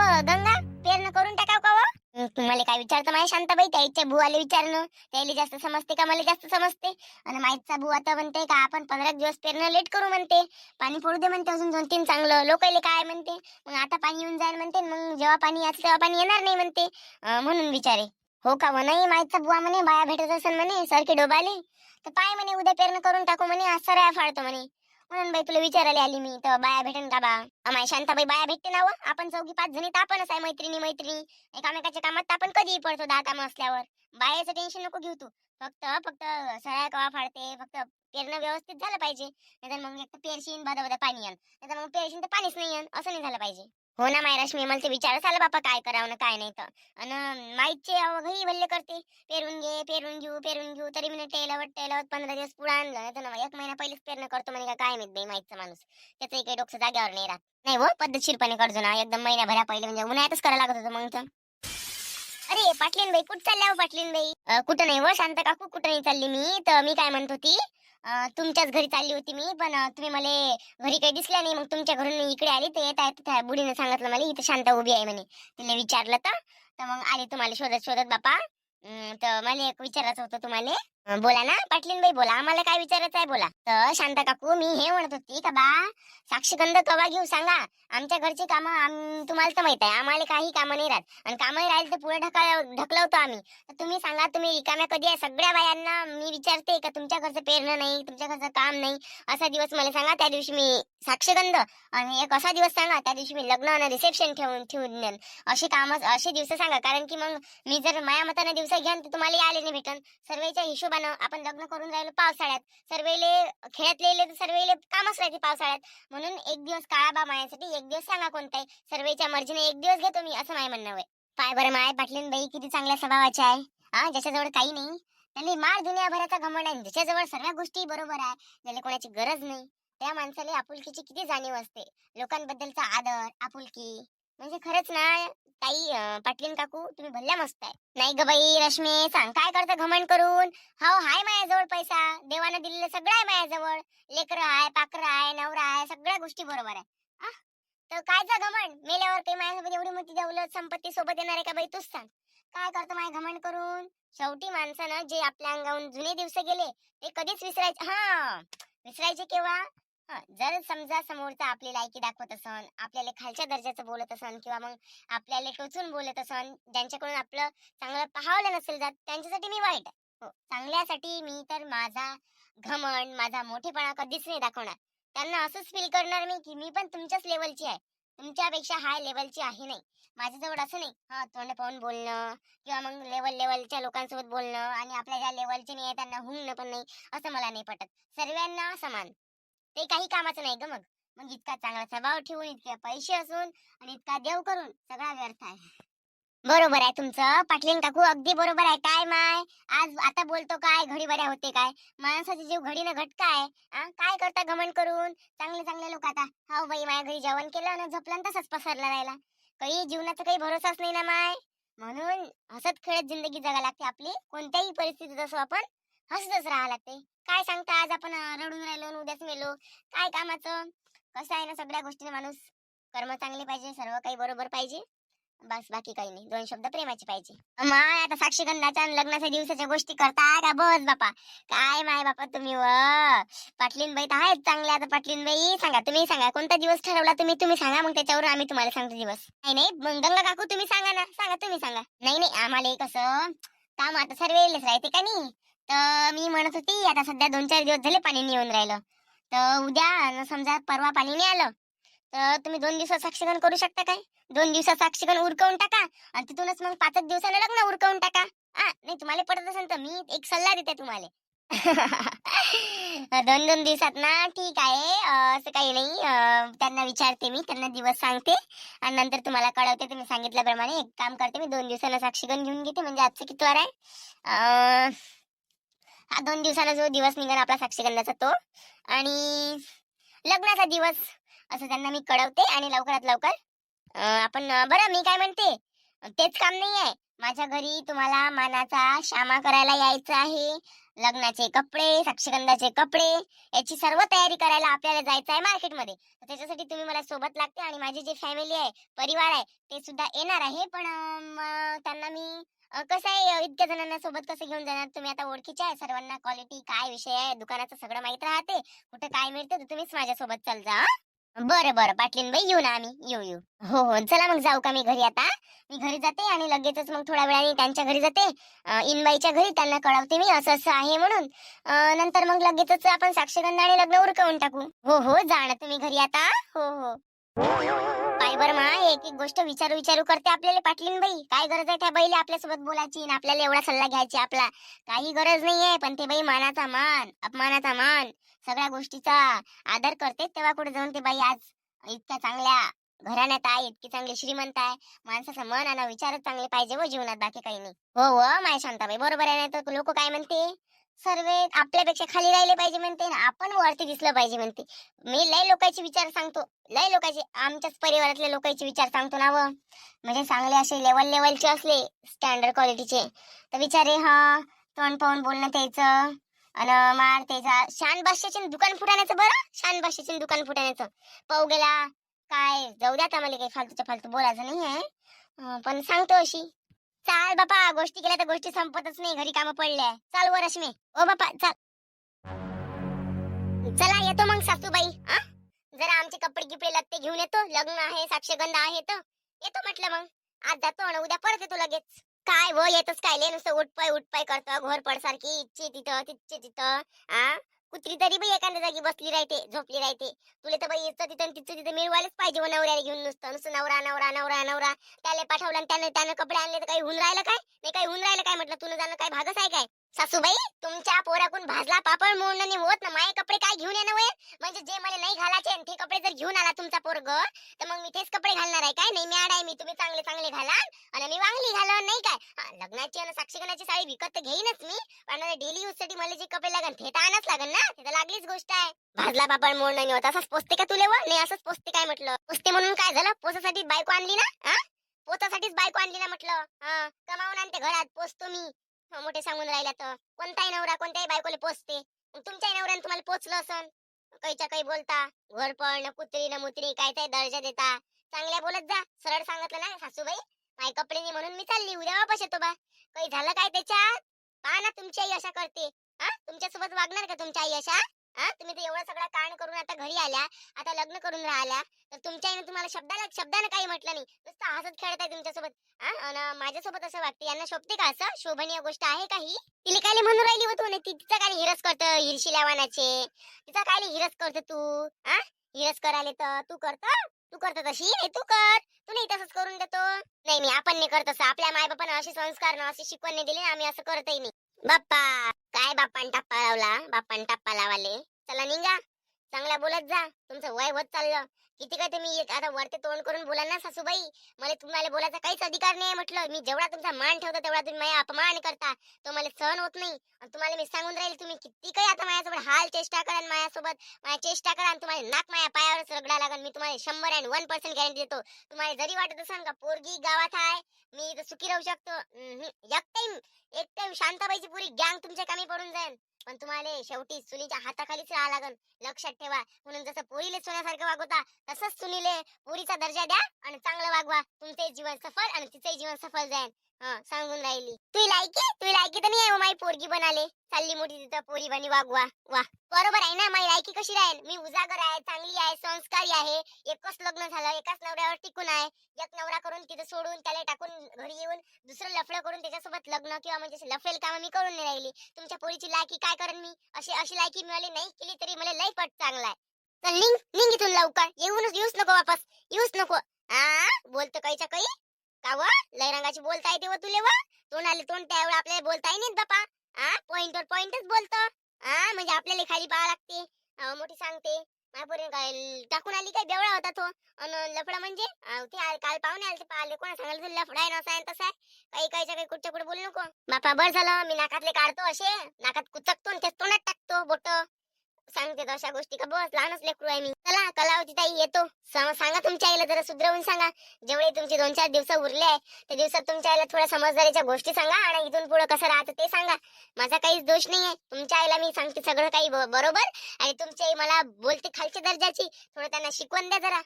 व गंगा पेरणं करून टाकाव का हो? व तुम्हाला काय विचारतं माझ्या शांताबाई त्याच्या बुवाले विचारणं. त्याला जास्त समजते का? मला जास्त समजते. आणि माईचा बुवा तर म्हणते का आपण पंधरा दिवस पेरणं लेट करू म्हणते. पाणी पडू दे म्हणते अजून दोन तीन चांगलं. लोकायले काय म्हणते? मग आता पाणी येऊन जाईल म्हणते. मग जेव्हा पाणी याचं तेव्हा पाणी येणार नाही म्हणते. म्हणून विचारे. हो का नाही माईचा बुवा म्हणे बाया भेटत असेल म्हणे सारखे डोबाले तर पाय म्हणे उद्या पेरणं करून टाकू म्हणे. आज सराया फाडतो म्हणे. म्हणून बाई तुला विचारायला आली मी. तर बाया भेटेन का बा? अमाय शांताबाई बाया भेटते ना आपण चौघी पाच जणी तर आपणच आहे मैत्रिणी मैत्रिणी एकामेकाच्या कामात तर आपण कधीही पडतो दहा कामं असल्यावर बायाचं टेन्शन नको घेऊ तू. फक्त फक्त सळ्या कवा फाडते? फक्त पेरणं व्यवस्थित झालं पाहिजे. नाहीतर मग एक पेरशीन बदा बदा पाणी येन नाहीतर मग पेरशीन तर पाणीच नाही येईल असं नाही झालं पाहिजे. हो ना माय रश्मी मला ते विचारच आलं बापा काय करावं ना काय नाही तर. आणि माईचे घरी भल्ले करते. पेरून घे पेरून घेऊ पेरून घेऊ तरी मी टेलवत टेलवत पंधरा दिवस पुढे आणलं तर ना एक महिना पहिलेच पेरणं करतो म्हणे का काय माहीत नाही माईचा माणूस. त्याचं काही डोकं जाग्यावर नाही राहत. नाही हो पद्धतशीरपणे करतो ना एकदम महिनाभरा पहिले म्हणजे उन्हाळ्यातच करायला लागत होतं मग तर. अरे पाटलीन बाई कुठं चालल्या हो पाटलीन बाई? कुठं नाही व शांत काकू कुठं नाही चालली मी? तर मी काय म्हणत होती तुमच्याच घरी चालली होती मी पण तुम्ही मला घरी काही दिसल्या नाही. मग तुमच्या घरून इकडे आली तर येत आहेत त्या बुडीने सांगितलं मला इथं शांत उभी आहे म्हणे. तिला विचारलं तर मग आले तुम्हाला शोधत शोधत बापा. अं, तर मला एक विचारायचं होतं तुम्हाला. बोला ना पाटलीन बाई बोला. आम्हाला काय विचारायचं आहे बोला. तर शांता काकू मी हे म्हणत होती का बा साक्षीगंध कवा घेऊ सांगा. आमच्या घरची कामं आम- तुम्हाला तर माहीत आहे आम्हाला काही कामं नाही राहत. आणि कामं राहील तर पुढे ढकल ढकलवतो आम्ही. तर तुम्ही सांगा तुम्ही रिकाम्या कधी आहे? सगळ्या बायांना मी विचारते का तुमच्या घरचं पेरणं नाही तुमच्या घरचं काम नाही? असा दिवस मला सांगा त्या दिवशी मी साक्षगंध आणि एक असा दिवस सांगा त्या दिवशी मी लग्न आणि रिसेप्शन ठेवून ठेवून देन असे काम असे दिवस सांगा. कारण की मग मी जर माया मताने दिवस घ्यान तर तुम्हाला आले नाही भेटन. सर्वेच्या हिशोबाने आपण लग्न करून राहिलो पावसाळ्यात. सर्वेले खेळातले तर सर्वेले कामच राहते पावसाळ्यात. म्हणून एक दिवस काळा बा मायासाठी एक दिवस सांगा कोणता सर्वेच्या मर्जीने एक दिवस घेतो मी असं माय म्हणणं होय. पाय बरं माय पाटलीन बाई किती चांगल्या स्वभावाच्या आहे. हा ज्याच्याजवळ काही नाही. त्याने मार दुनियाभराचा घमंड आहे. ज्याच्याजवळ सर्व गोष्टी बरोबर आहे ज्याला कोणाची गरज नाही. त्या माणसाला आपुलकीची किती जाणीव असते. लोकांबद्दलचा आदर आपुलकी. म्हणजे खरंच ना ताई पाटलीन काकू तुम्ही भल्ल्या मस्त आहे. नाही ग बाई रश्मी सांग काय करतं घमंड करून? हो हाय माझ्याजवळ पैसा. देवानं दिलेलं सगळं आहे माझ्याजवळ. लेकरं आहे पाकर आहे नवरा आहे सगळ्या गोष्टी बरोबर आहे. तर कायचा घमंड? मेल्यावर काही माझ्यासोबत एवढी मोठी दौलत संपत्ती सोबत येणार आहे का बाई? तूच सांग. काय करतो माय घमंड करून? शेवटी माणसानं जे आपल्या अंगाहून जुने दिवस गेले ते कधीच विसरायचे हा विसरायचे केव्हा? जर समजा समोरचा आपली लायकी दाखवत असन आपल्याला खालच्या दर्जाचं बोलत असन किंवा मग आपल्याला टोचून बोलत असन ज्यांच्याकडून आपलं चांगलं पाहावलं नसेल जात त्यांच्यासाठी मी वाईट आहे. हो चांगल्यासाठी मी तर माझा घमंड माझा मोठेपणा कधीच नाही दाखवणार. त्यांना असंच फील करणार मी की मी पण तुमच्याच लेवलची आहे. तुमच्यापेक्षा हाय लेवलची आहे नाही. माझ्याजवळ असं नाही. हा तोंड पाहून बोलणं किंवा मग लेवल लेवलच्या लोकांसोबत बोलणं आणि आपल्या ज्या लेवलचे नाही आहे त्यांना हुंगणं पण नाही असं मला नाही पटत. सर्वांना समान. ते काही कामाचं नाही ग मग. मग इतका चांगला स्वभाव ठेवून इतके पैसे असून आणि इतका देव करून सगळा व्यर्थ आहे. बरोबर आहे तुमचं. पाटलीन काकू अगदी बरोबर आहे. काय माय? आज आता बोलतो काय? घडी बऱ्या होते काय? माणसाचे जीव घडीनं घटका आहे. काय करता घमंड करून? चांगले चांगले लोक आता. हो बाई माझ्या घरी जेवण केलं आणि झोपलं तसंच पसरला राहिला. काही जीवनाचा काही भरोसाच नाही ना माय. म्हणून हसत खेळत जिंदगी जगा लागते आपली. कोणत्याही परिस्थितीत असो आपण. हसतच राहा लागते. काय सांगता आज आपण रडून राहिलो उद्याच मेलो. काय कामाचं? कसं आहे ना सगळ्या गोष्टीने माणूस? कर्म चांगले पाहिजे सर्व काही बरोबर पाहिजे. बस बाकी काही नाही. दोन शब्द प्रेमाचे पाहिजे. माय आता साक्षीगंधाच्या आणि लग्नाच्या दिवसाच्या गोष्टी करता का बस बापा? काय माय बापा तुम्ही व? पाटलीन बाई तर आहेत चांगल्या. आता पाटलीन बाई सांगा तुम्ही सांगा. कोणता दिवस ठरवला तुम्ही? तुम्ही सांगा मग त्याच्यावर आम्ही तुम्हाला सांगतो दिवस. नाही नाही. गंगा काकू तुम्ही सांगा ना. सांगा तुम्ही सांगा. नाही नाही. आम्हाला कसं? काम आता सर्व येईलच राहते का नाही? तर मी म्हणत होती आता सध्या दोन चार दिवस झाले पाणी नाही येऊन राहिलं. तर उद्या समजा परवा पाणी नाही आलं तर तुम्ही दोन दिवसात साक्षीगण करू शकता काय? दोन दिवसात साक्षीगण उरकवून टाका आणि तिथूनच मग पाच दिवसानं लग्न उरकवून टाका. हा नाही तुम्हाला पडत असेल तर मी एक सल्ला देते तुम्हाला. दोन दोन दिवसात ना ठीक आहे असं काही नाही त्यांना विचारते मी त्यांना दिवस सांगते आणि नंतर तुम्हाला कळवते. तुम्ही सांगितल्याप्रमाणे एक काम करते मी दोन दिवसाला साक्षीगण घेऊन घेते म्हणजे आजचं किती वार आहे? अं, हा दोन दिवसाला जो दिवस निघाला आपला साक्षीगंधाचा तो. आणि लग्नाचा दिवस असं त्यांना मी कळवते आणि लवकरात लवकर आपण बरं मी काय म्हणते? तेच काम नाही आहे माझ्या घरी तुम्हाला मानाचा श्यामा करायला यायचं आहे. लग्नाचे कपडे साक्षगंधाचे कपडे याची सर्व तयारी करायला आपल्याला जायचं आहे मार्केटमध्ये. तर त्याच्यासाठी तुम्ही मला सोबत लागते आणि माझी जी फॅमिली आहे परिवार आहे ते सुद्धा येणार आहे. पण त्यांना मी कसं आहे इतक्या जणांना सोबत कसं घेऊन जाणार? तुम्ही आता ओळखीचे आहे सर्वांना क्वालिटी काय विषय आहे? दुकानाचं सगळं माहीत राहते. कुठे काय मिळतं तर तुम्हीच माझ्यासोबत चल जा बरं बरं. पाटलीन बाई येऊ ना आम्ही. येऊ येऊ. हो हो. चला मग जाऊ का मी घरी आता? मी घरी जाते आणि लगेचच मग थोड्या वेळाने त्यांच्या घरी जाते. इनबाईच्या घरी त्यांना कळवते मी. असं असं आहे म्हणून. नंतर मग लगेचच आपण साक्षगंध आणि लग्न उरकवून टाकू. हो हो. जाणं तुम्ही घरी आता हो हो. पाय बर मा एक एक गोष्ट विचारू विचारू करते आपल्याला पाटलीन बाई काय गरज आहे त्या बाईला आपल्यासोबत बोलायची आणि आपल्याला एवढा सल्ला घ्यायची आपला? काही गरज नाहीये पण ते बाई मानाचा मान अपमानाचा मान सगळ्या गोष्टीचा आदर करते तेव्हा कुठे जाऊन ते बाई आज इतक्या चांगल्या घराण्यात आहे इतकी चांगली श्रीमंत आहे. माणसाचं मन आणि विचारच चांगले पाहिजे व जीवनात बाकी काही नाही. हो हो माय शांताबाई बरोबर आहे नाही तर लोक काय म्हणते सर्व आपल्यापेक्षा खाली राहिले पाहिजे म्हणते ना आपण वरती दिसलं पाहिजे म्हणते. मी लय लोकांचे विचार सांगतो लय लोकांचे आमच्याच परिवारातल्या लोकांचे विचार सांगतो ना व. म्हणजे चांगले असे लेवल लेवलचे असले स्टँडर्ड क्वालिटीचे तर विचारे हा तोंड पाहून बोलणं त्याचं अन मार त्याचा. शान बादशाचे दुकान फुटाण्याचं बरं शान बादशाचे दुकान फुटाण्याचं. पाहू गेला काय जाऊ द्या आता मला काही फालतूच्या फालतू बोलायचं नाही आहे पण सांगतो अशी. चाल बापा गोष्टी केल्या तर गोष्टी संपतच नाही. घरी कामं पडल्या चाल वर रश्मी. ओ बापा चाल. चला येतो मग सासूबाई. जरा आमचे कपडे गिपडे लगते घेऊन येतो. लग्न आहे साक्षगंध आहे तर. येतो म्हटलं मग. आज जातो आणि उद्या परत येतो लगेच. काय व येतच काय? लय नुसतं उठपाय उठपाय करतो. घोर सारखी इच्छे तिथं तिथे तिथं. आ? कुत्री तरी बाई एखाद्या जागी बसली राहते झोपली राहते. तुला तर बाई इथं तिथं तिथं तिथं मिळवायलाच पाहिजे हो नवऱ्याला घेऊन नुसतं. नुसतं नवरा नवरा नवरा नवरा. त्याला पाठवलं आणि त्यानं त्यानं कपडे आणले तर काही होऊन राहिलं काय? नाही काही होऊन राहिलं काय म्हटलं? तुला जाणं काय भागच आहे काय? सासूबाई तुमच्या पोराकून भाजला पापड मोडणं नाही होत ना. माझे कपडे काय घेऊन येणं होय म्हणजे जे मला नाही घालायचे ते कपडे जर घेऊन आला तुमचा पोरग तर मग मी तेच कपडे घालणार आहे काय? नाही मी आड आहे मी तुम्ही चांगले चांगले घाला आणि मी वांगली घाला नाही काय? लग्नाची आणि साक्षीगणाची साडी विकत तर घेईनच मी पण डेली यूजसाठी मला जे कपडे लागन ते तर आणच लागन ना. ते तर लागलीच गोष्ट आहे. भाजला पापड मोडणं नाही होत. असंच पोचते का तुले व नाही असंच पोचते काय म्हटलं? पोचते म्हणून काय झालं? पोचासाठी बायको आणली ना पोचासाठीच बायको आणली ना म्हटलं? कमावून आणते घरात पोचतो मी. मोठे सांगून राहिला तर. कोणताही नवरा कोणत्याही बायकोले पोचते तुमच्याही नवऱ्याने तुम्हाला पोचलं असन. काहीच्या काही बोलता. घरपळ न कुत्री न मुत्री काय काय दर्जा देता. चांगल्या बोलत जा. सरळ सांगितलं ना सासूबाई. माय कपडे नाही म्हणून मी चालली. उद्या वापस येतो बा. काही झालं काय त्याच्यात? पहा ना तुमची आई अशा करते. हा? तुमच्यासोबत वागणार का तुमच्या आई अशा हा? तुम्ही तर एवढा सगळा कांड करून आता घरी आल्या आता लग्न करून राहिल्या तर तुमच्या आईने तुम्हाला शब्दाला शब्दानं काही म्हटलं नाही. नुसतं हसत खेळत आहे तुमच्यासोबत. हा? आणि माझ्यासोबत असं वाटतं यांना शोभते का असं? शोभनीय गोष्ट आहे का ही? तिला काय म्हणून राहिली होतो ती? तिचा काय हिरस करत हिरशी लावानाचे? तिचा काय हिरस करत तू? हा? हिरस करायला तर तू करत? तू करत तशी? नाही तू कर. तू नाही तसंच करून देतो. नाही नाही आपण नाही करत असं. आपल्या माय बापानं असे संस्कार ना अशी शिकवण नाही दिली. आम्ही असं करतही नाही. बाप्पा काय बाप्पान टप्पा लावला? बाप्पान टप्पा लावाले. चला निघा. चांगला बोलत जा. तुमचं वय होत चाललं. किती काय तुम्ही आता वरते तोंड करून बोला ना सासूबाई? मला तुम्हाला बोलायचा काहीच अधिकार नाही म्हटलं. मी जेवढा तुमचा मान ठेवतो तेवढा तुम्ही माझ्या अपमान करता. तो मला सहन होत नाही. आणि तुम्हाला मी सांगून राहील तुम्ही किती काही आता माझ्यासोबत हाल चेष्टा करा माझ्यासोबत. माझ्या चेष्टा करा आणि तुम्हाला नाक माझ्या पायावरच रगडा लागेल. मी तुम्हाला शंभर अँड वन पर्सेंट गॅरंटी देतो. तुम्हाला जरी वाटत असेल का पोरगी गावात आहे मी इथं सुखी राहू शकतो. एक टाइम एक टाइम शांताबाईची पुरी गँग तुमच्या कमी पडून जाईल. पण तुम्हाला शेवटी सुनीच्या हाताखालीच राहा लागन. लक्षात ठेवा. म्हणून जसं पोरीले सोन्यासारखं वागवता तसंच सुनीले पोरीचा दर्जा द्या आणि चांगलं वागवा. तुमचे जीवन सफल आणि तिचंही जीवन सफल जाईल. सांगून राहिली. तुही लायकी? तुही लायकी तर नाही हो माई पोरगी बनाले. चालली मोठी तिथं पोरी बनी वागवा. वा बरोबर आहे ना? माई लायकी कशी राहील? मी उजागर आहे चांगली आहे संस्कारी आहे. एकच लग्न झालं एकाच नवऱ्यावर टिकून आहे. एक नवरा करून तिथं सोडून त्याला टाकून येऊन दुसरं लफडं करून त्याच्यासोबत लग्न किंवा म्हणजे लफेल काम मी करून नाही राहिली. तुमच्या पोरीची लायकी काय करेन मी? अशी अशी लायकी मिळाली नाही केली तरी मला लई पट चांगला आहे. तर निघ निघ इथून लवकर. येऊनच येऊच नको वापस. येऊच नको. आ? बोलतो काहीच्या काही? का व? लय रंगाची बोलता येते व तुले व तोंडाले तोंड त्यावेळी आपल्याला बोलता येईल बापा. आ? पॉइंटवर पॉइंटच बोलतो. आ? म्हणजे आपल्याला खाली पाहा लागते. मोठी सांगते. माझ्या काय टाकून आली काय? बेवळा होता तो. अन लफडा म्हणजे? ते काल पाहुणे आले ते पाहिले कोणा सांगायला तुला लफडा आहे नसा आहे तसा आहे? काही काहीच्या काही कुठच्या कुठे बोलू नको. बापा बर झालं. मी नाकातले काढतो असे. नाकात कुचकतो आणि तेच तोंडात टाकतो बोट. सांगते तर अशा गोष्टी का? बस लहानच लेकरू आहे मी. चला कलावती ताई येतो. सांगा तुमच्या आईला जरा सुधरवून सांगा. जेवढे तुमचे दोन चार दिवस उरले आहे त्या दिवसात तुमच्या आईला थोड्या समजदारीच्या गोष्टी सांगा आणि इथून पुढे कसं राहतं ते सांगा. माझा काहीच दोष नाही आहे. तुमच्या आईला मी सांगते सगळं काही बरोबर. आणि तुमची आई मला बोलते खालच्या दर्जाची. थोडं त्यांना शिकवण द्या जरा.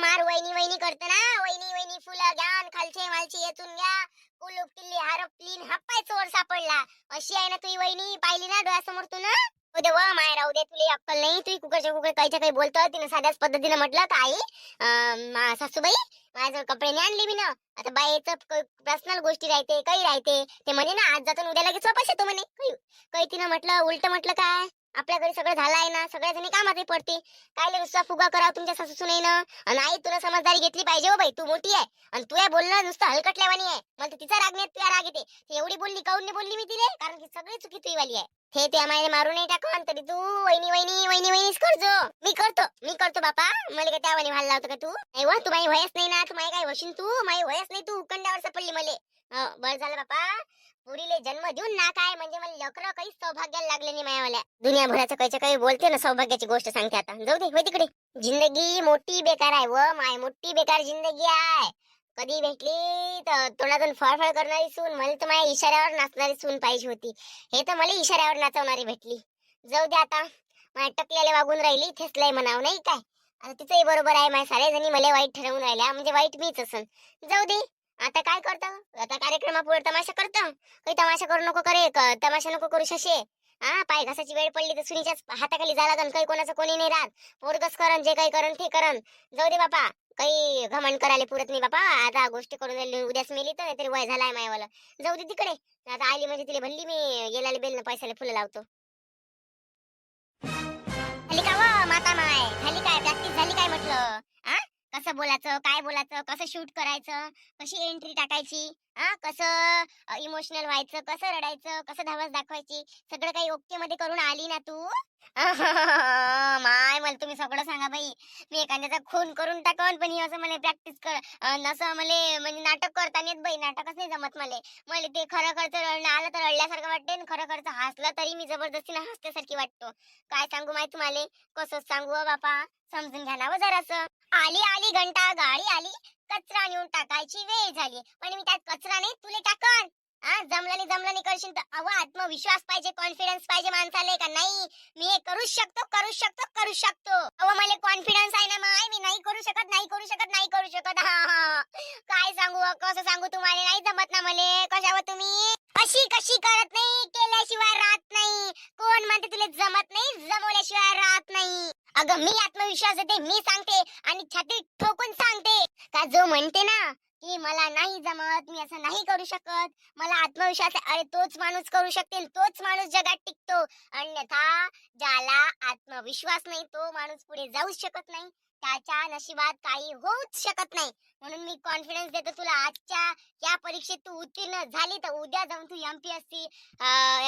मार वहिनी वहिनी करते ना वहिनी वहिनी फुलं खालचे मालचे येतून घ्या. कुलूप किल्ली हरपलीन हप्पाय चोर सापडला. अशी आहे ना तुझी वहिनी? पाहिली ना डोळ्यासमोर तू ना? हो उद्या व माय राहू दे तुला अक्कल नाही. तुझी कुकरच्या कुकर काहीच्या काही बोलतो तिने साध्याच पद्धतीने म्हटलं तर आई सासूबाई माझ्याजवळ कपडे नाही आणले मी ना आता बाईचं पर्सनल गोष्टी राहते काही राहते. ते म्हणे ना आज जातो उद्या लगेच वापस येतो म्हणे. काही काही तिनं म्हटलं उलट म्हटलं काय? आपल्या घरी सगळं झालं आहे ना सगळ्या जणी कामातही पडते. काय नुसता फुगा करावं तुमच्या सासू सुनेनं आणि आई तुला समजदारी घेतली पाहिजे हो बाई तू मोठी आहे. आणि तुया बोलणं नुसतं हलकटल्यावानी आहे. मला तिचा राग नाही तुझ्या राग येते. एवढी बोलली काऊन नाही बोलली मी तिले? कारण की सगळी चुकी तुझी वाली आहे. हे त्या मायने मारू नाही टाकून तरी तू वहिनी वहिनी वहिनी वहिनीच करजो. मी करतो मी करतो बापा. मला काय त्यावानी व्हायला लावतो का तू? नाही व तू माही वयस नाही ना तू माझी काय वशीन तू? माही वयस नाही तू उकंडावर सापडली मले. बरं झालं बापा. पुरीले जन्म देऊन ना काय? म्हणजे मला लकर काही सौभाग्याला लागले नाही मायावाल्या. दुनियाभराचं काहीच्या काही बोलते ना सौभाग्याची गोष्ट सांगते आता. जाऊ दे होय तिकडे. जिंदगी मोठी बेकार आहे व माय मोठी बेकार जिंदगी आहे. कधी भेटली तर तोंडातून फळफळ करणारी सून मला तर माझ्या इशाऱ्यावर नाचणारी सून पाहिजे होती. हे तर मला इशाऱ्यावर नाचवणारी भेटली. जाऊ दे आता. माझ्या टकल्याला वागून राहिली थेसलंय म्हणावं नाही काय? आता तिचंही बरोबर आहे माझ्या साऱ्या जणी मला वाईट ठरवून राहिल्या. म्हणजे वाईट मीच असन. जाऊ दे. आता काय करतो? आता कार्यक्रमापुढे तमाशा करतो. काही तमाशा करू नको करे तमाशा नको करू शशे. हा पाय घासाची वेळ पडली तर सुनीच्याच हाताखाली जा लागन काही कोणाचं कोणी नाही राहत. पोरगस करण जे काही करण ते करण. जाऊ दे बापा काही घमंड करायला पुरत नाही बापा. आता गोष्टी करून राहिली उद्याच मेली तर तरी वय झालाय मायवाला. जाऊ दे तिकडे. आता आली म्हणजे तिला म्हणली मी गेल्याला बेल पैशाला फुलं लावतो. झाली का माता माय? झाली काय? प्रॅक्टिस झाली काय म्हटलं? हा कसं बोलायचं काय बोलायचं कसं शूट करायचं कशी एंट्री टाकायची हा कसं इमोशनल व्हायचं कसं रडायचं कसं धावस दाखवायची सगळं काही ओके मध्ये करून आली ना तू? माय मला तुम्ही सगळं सांगा बाई. मी एखाद्याचा खून करून टाकन पण ही असं मला प्रॅक्टिस कर अन असं मला म्हणजे नाटक करता येत बाई नाटकच नाही जमत मला. मला ते खरं खरंच रडणं आलं तर रडल्यासारखं वाटते आणि खरं खरंच हसलं तरी मी जबरदस्तीनं हसल्यासारखी वाटतो. काय सांगू माहिती तुम्हाला कसं सांगू हो बापा? समजून घ्या ना हो जरासं. आली आली घंटा गाडी आली कचरा नेऊन टाकायची वेळ झाली. पण मी त्यात कचरा नाही तुले टाकन. हा जमलं नाही जमलं नाही करशील तर अव आत्मविश्वास पाहिजे कॉन्फिडन्स पाहिजे माणसाला का नाही? मी हे करू शकतो करू शकतो करू शकतो. अव मला कॉन्फिडन्स आहे ना माय मी नाही करू शकत नाही करू शकत नाही करू शकत. हा हा. काय सांगू कसं सांगू तुम्हाला? नाही जमत ना मले. कशावर तुम्ही? अशी कशी करत नाही? केल्याशिवाय राहत नाही. कोण म्हणते तुला जमत नाही? जमवल्याशिवाय राहत नाही. अगं मी आत्मविश्वास देते मी सांगते आणि छाती ठोकून सांगते. का जो म्हणते ना की मला नाही जमत मी असं नाही करू शकत. मला आत्मविश्वास आहे. अरे तोच माणूस करू शकते तोच माणूस जगात टिकतो. अन्यथा ज्याला आत्मविश्वास नाही तो माणूस पुढे जाऊच शकत नाही. त्याच्या नशिबात काही होऊच शकत नाही. म्हणून मी कॉन्फिडन्स देतो तुला. आजच्या या परीक्षेत तू उत्तीर्ण झाली तर उद्या जाऊन तू एमपीएससी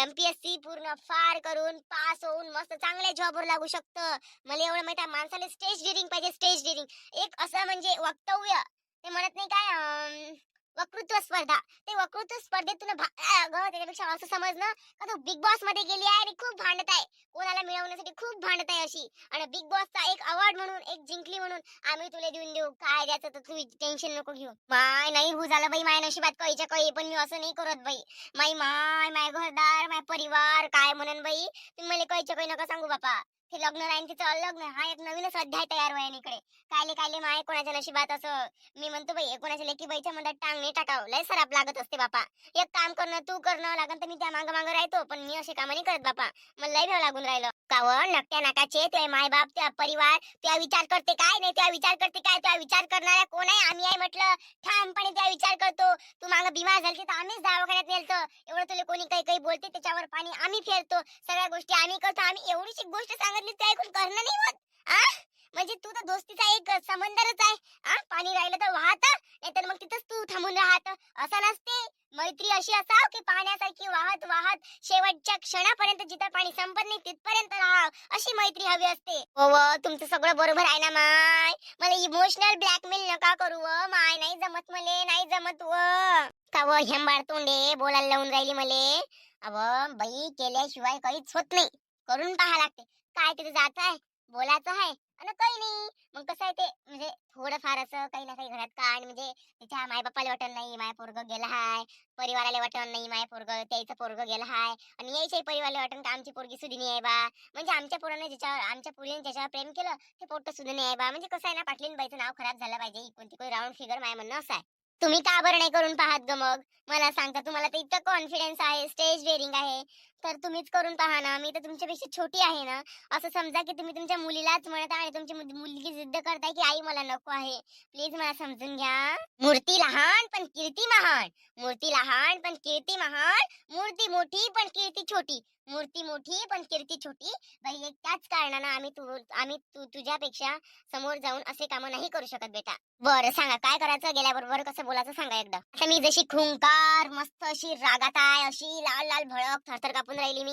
एमपीएससी पूर्ण फार करून पास होऊन मस्त चांगल्या जॉबवर लागू शकतं. मला एवढं माहिती आहे माणसाला स्टेज डिरिंग पाहिजे स्टेज डिरिंग एक असं म्हणजे वक्तव्य. ते म्हणत नाही काय वक्तृत्व स्पर्धा. ते वक्तृत्व स्पर्धेत तुला अगं त्याच्यापेक्षा असं समज ना का तू बिग बॉसमध्ये गेली आहे आणि खूप भांडत आहे. कोणाला मिळवण्यासाठी खूप भांडत आहे अशी. आणि बिग बॉसचा एक अवॉर्ड म्हणून एक जिंकली म्हणून आम्ही तुला देऊन देऊ. काय द्यायचं तर तू टेन्शन नको घेऊ. माय नाही हू झालं बाई माय नशिबात कळीच्या कळी पण मी असं नाही करत बाई. माई माय माय घरदार माय परिवार काय म्हणून बाई? तुम्ही मला कळीच्या काही नका सांगू बापा. ते लग्न राहीन तिचं अलग्न हा एक नवीनच अध्याय तयार व्हायन इकडे कायले कायले माय कोणाच्या नशिबात असं मी म्हणतो बाई कोणाच्या लेकी बाईच्या मधात टांग नाही टाकावं. लय सराप लागत असते बापा. एक काम करणं तू करणं लागन तर मी त्या मागं मागं राहतो पण मी असे कामं नाही करत बापा. मला लय भेव लागून राहिलं. कावं नकट्या नाकाचे तुझे माय बाप तुझा परिवार तुझा विचार करते काय नाही तुझा विचार करते काय तुझा विचार करणारा कोण आहे? आम्ही आहे म्हटलं ठामपणे तुझा विचार करतो. तू मागं बिमार झाली तर आम्हीच दवाखान्यात नेलतो. एवढं तुला कोणी काही काही बोलते त्याच्यावर पाणी आम्ही फेरतो. सगळ्या गोष्टी आम्ही करतो. आम्ही एवढीशी गोष्ट सांगितली ते ऐकून करणं नाही होत. आ? म्हणजे तू तर दोस्तीचा एक समंदरच आहे. पाणी राहिलं तर वाहत नाहीतर मग तिथंच तू थांबून राहत. असं नसते. मैत्री अशी असाव की पाण्यासारखी वाहत वाहत शेवटच्या क्षणापर्यंत जिथं पाणी संपत नाही तिथपर्यंत राहाव. अशी मैत्री हवी असते. हो, हो तुमचं सगळं बरोबर आहे ना माय? मला इमोशनल ब्लॅकमेल नका करू हो, माय. नाही जमत मले नाही जमत व. का व हेंबाड तोंडे बोलायला लावून राहिली मले? अव बाई केल्याशिवाय काहीच होत नाही. करून पहा लागते. काय तिथे जात आहे? बोलायचं आहे? आणि काही नाही. मग कसं आहे ते म्हणजे थोडंफार असं काही ना काही घरात काढ म्हणजे तिच्या माय वाटत नाही माय पोरग गेला हाय. परिवाराला वाटत नाही माय पोरग त्याचं पोरग गेला हाय. आणि यायच्याही परिवाराला वाटत का आमची पोरगी सुधी नाही आहे बा? म्हणजे आमच्या पोराने ज्याच्यावर आमच्या पुरीने ज्याच्यावर प्रेम केलं ते पोट सुद्धा नाही आहे बा? म्हणजे कसं आहे ना पाटलीन बाईचं नाव खराब झालं पाहिजे. कोणती कोणी राऊंड फिगर माय म्हणणं असं आहे. तुम्ही का बरं नाही करून पाहत ग मग? मला सांगता तुम्हाला तर इतकं कॉन्फिडन्स आहे स्टेज डेअरिंग आहे. तर तुम्हीच करून पहा ना. मी तर तुमच्यापेक्षा छोटी आहे ना. असं समजा की तुम्ही तुमच्या मुलीलाच म्हणता आणि तुमची मुलगी जिद्द करताय की आई मला नको आहे. प्लीज मला समजून घ्या. मूर्ती लहान पण कीर्ती महान. मूर्ती लहान पण कीर्ती महान. मूर्ती मोठी पण कीर्ती छोटी. मूर्ती मोठी पण कीर्ती छोटी. बाई त्याच कारणानं आम्ही तू आम्ही तू तुझ्यापेक्षा समोर जाऊन असे कामं नाही करू शकत बेटा. बरं सांगा काय करायचं? गेल्याबरोबर कसं बोलायचं? सांगा एकदा. आता मी जशी खुंकार मस्त अशी रागात आहे अशी लाल लाल भडक थरथर कापून राहिली मी.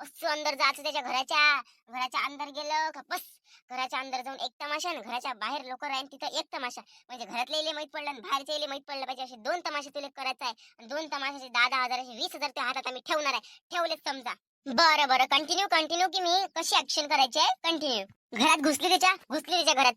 असं अंदर जायचं त्याच्या घराच्या घराच्या अंदर गेलं का बस. घराच्या अंदर जाऊन एक तमाशा आणि घराच्या बाहेर लोक राहील तिथं एक तमाशा. म्हणजे घरातले इले माहीत पडलं आणि बाहेरच्या इले माहीत पडलं पाहिजे. असे दोन तमाशे तुला करायचं आहे. आणि दोन तमाशाचे दहा दहा हजार असे वीस हजार त्या हातात आम्ही ठेवणार आहे. ठेवलेच समजा. बरं बरं. कंटिन्यू कंटिन्यू की मी कशी ऍक्शन करायची आहे? कंटिन्यू घरात घुसली त्याच्या घुसली त्याच्या घरात.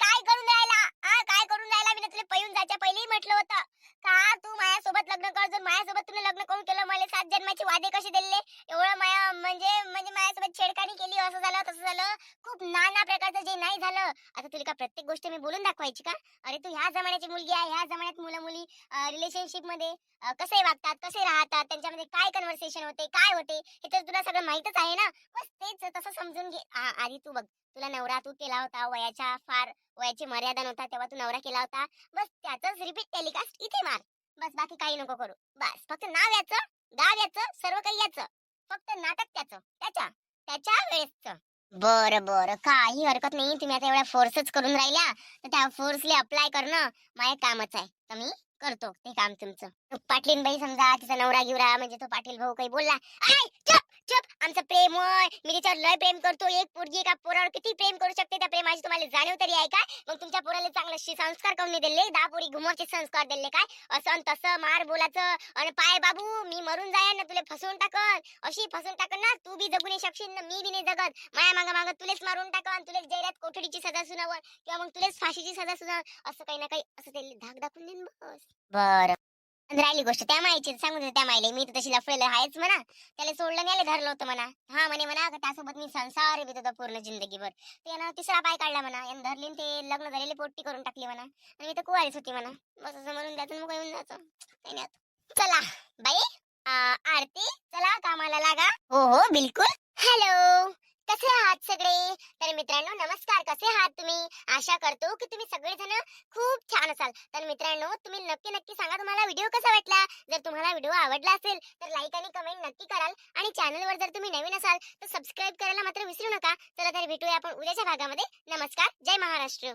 काय करून राहिला? काय करून राहिला? मी तुला पळून जायच्या पहिलेही म्हटलं होतं. का तू माझ्यासोबत लग्न कर. जर माझ्यासोबत तुला लग्न करून केलं मला सात जन्माचे वादे कसे दिले? एवढं माया म्हणजे म्हणजे माझ्यासोबत छेडखानी केली असं झालं तसं झालं. खूप नाना प्रकारचं जे नाही झालं. आता तुला का प्रत्येक गोष्ट मी बोलून दाखवायची का? अरे तू ह्या जमान्याची मुलगी आहे ह्या जमान्यात मुलं मुली रिलेशनशिपमध्ये कसे वागतात कसे राहतात त्यांच्यामध्ये काय कन्व्हर्सेशन होते काय होते हे तर तुला सगळं माहितच आहे ना? बस तेच तसं समजून घे. आधी तू बघ. तुला नवरा तू केला होता वयाच्या फार वयाची मर्यादा नव्हता तेव्हा तू नवरा केला होता. बस त्याच रिपीट टेलिकास्ट इथे मार. बस बाकी काही नको करू. बस फक्त नाव याचं गाव याचं सर्व काही याचं. फक्त नाटक त्याचं त्याच्या त्याच्या वेळेसच. बर बर. काही हरकत नाही. तुम्ही आता एवढ्या फोर्सच करून राहिल्या तर त्या फोर्सले अप्लाय करणं माझ्या कामच आहे. तर मी करतो ते काम तुमचं. पाटलीन बाई समजा तिचा नवरा गिवरा म्हणजे तो पाटील भाऊ काही बोलला आय चुप आमचं प्रेम होय मी तिच्यावर लय प्रेम करतो एक पोरगी एका पोरावर किती प्रेम करू शकते त्या प्रेमाची तुम्हाला जाणीव तरी आहे काय? मग तुमच्या पोराला चांगलं संस्कार करून नाही दिले दहा पोरी घुमवचे संस्कार दिले काय? असं अन तसं मार बोलाचं आणि पाय बाबू मी मरून जाय ना तुला फसवून टाकन. अशी फसवून टाकन ना तू बी जगू नाही शकशील ना मी बी नाही जगत. माया मागा माग तुलेच मारून टाकन तुलेच जैरात कोठडीची सजा सुनावर किंवा मग तुलेच फाशीची सजा सुनावर असं काही ना काही असं ते धाक दाखवून देईन बस. बरं. राहिली गोष्ट. त्या मायची सांगून त्या मायले मी तर तशी लफडेल आहेच म्हणा. त्याला सोडलं नाही धरलं होतं म्हणा. हा म्हणे म्हणा का त्यासोबत मी संसार बीत होता पूर्ण जिंदगीभर. त्यानं तिसरा पाय काढला म्हणा. यानं धरली ते लग्न झालेली पोट्टी करून टाकली म्हणा. आणि मी तर कुवारीच होती म्हणा. बस असं म्हणून द्यायचं मग येऊन जायचं. काही नाही. चला बाई. आरती. चला कामाला लागा. हो हो बिलकुल. हॅलो कसे आहात सगळे? तर मित्रांनो नमस्कार. कसे आहात तुम्ही? आशा करतो की तुम्ही सगळेजण खूप छान असाल. तर मित्रांनो तुम्ही नक्की नक्की सांगा तुम्हाला व्हिडिओ कसा वाटला? जर तुम्हाला व्हिडिओ आवडला असेल तर लाईक आणि कमेंट नक्की कराल. आणि चॅनलवर जर तुम्ही नवीन असाल तर सबस्क्राईब करायला मात्र विसरू नका. चला तर भेटूया आपण उद्याच्या भागामध्ये. नमस्कार. जय महाराष्ट्र.